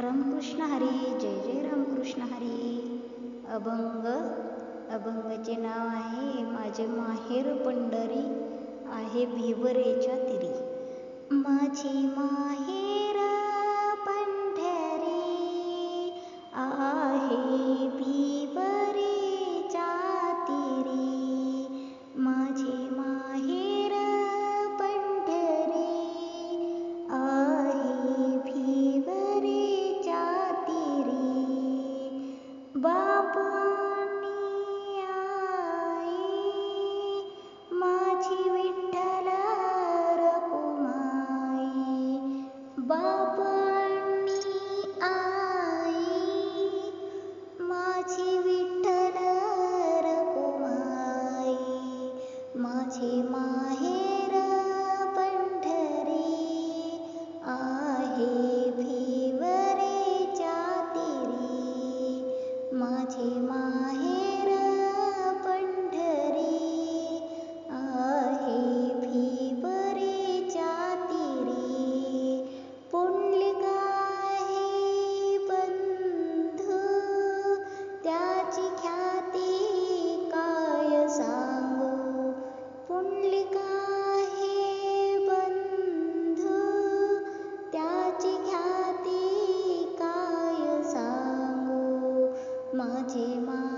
रामकृष्ण हरी जय जय रामकृष्ण हरी. अभंग अभंगचे नाव आहे माझे माहेर पंढरी आहे भिवरेच्या तिरी. माझी माहेर TV 马吉拉